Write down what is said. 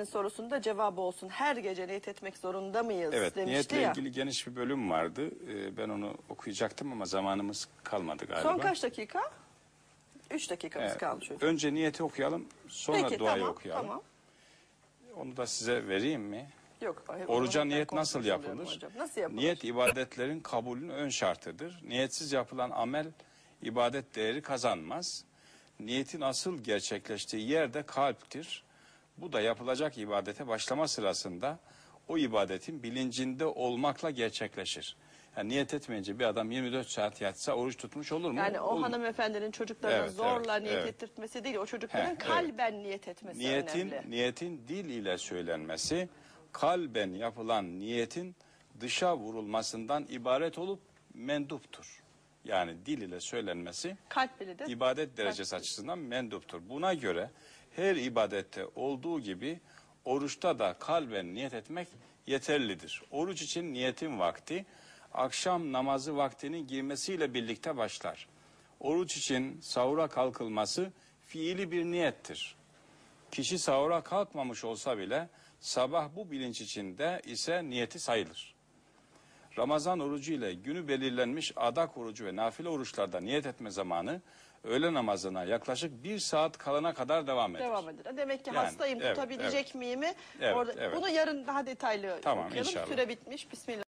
Sorusunda cevabı olsun. Her gece niyet etmek zorunda mıyız Evet, demişti niyetle ya. ilgili geniş bir bölüm vardı. Ee, ben onu okuyacaktım ama zamanımız kalmadı galiba. Son kaç dakika? Üç dakikamız Evet, kalmış hocam. Önce niyeti okuyalım, sonra Peki duayı tamam, okuyalım. tamam. Onu da size vereyim mi? Yok, hayır, Oruca onu ben niyet nasıl yapılır? hocam. Nasıl yapılır? Niyet ibadetlerin kabulünün ön şartıdır. Niyetsiz yapılan amel ibadet değeri kazanmaz. Niyetin asıl gerçekleştiği yer de kalptir. Bu da yapılacak ibadete başlama sırasında o ibadetin bilincinde olmakla gerçekleşir. Yani niyet etmeyince bir adam 24 saat yatsa oruç tutmuş olur mu? Yani o Olmaz. hanımefendinin çocuklarına Evet, zorla evet, niyet evet. ettirtmesi değil, o çocukların Heh, kalben niyet etmesi Niyetin, önemli. niyetin dil ile söylenmesi, kalben yapılan niyetin dışa vurulmasından ibaret olup menduptur. Yani dil ile söylenmesi Kalp de ibadet derecesi açısından menduptur. Buna göre her ibadette olduğu gibi oruçta da kalben niyet etmek yeterlidir. Oruç için niyetin vakti akşam namazı vaktinin girmesiyle birlikte başlar. Oruç için sahura kalkılması fiili bir niyettir. Kişi sahura kalkmamış olsa bile sabah bu bilinç içinde ise niyeti sayılır. Ramazan orucu ile günü belirlenmiş adak orucu ve nafile oruçlarda niyet etme zamanı öğle namazına yaklaşık bir saat kalana kadar devam eder. devam eder. Demek ki Yani, hastayım evet, tutabilecek miyimi? Evet, Orada, evet. Bunu yarın daha detaylı Tamam, okuyalım. inşallah. Süre bitmiş. Bismillah.